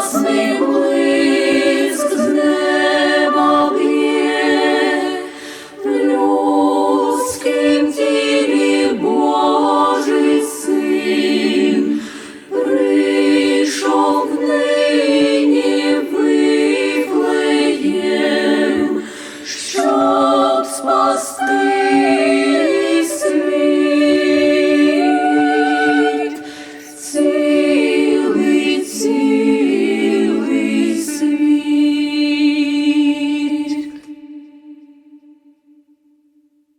нас милує.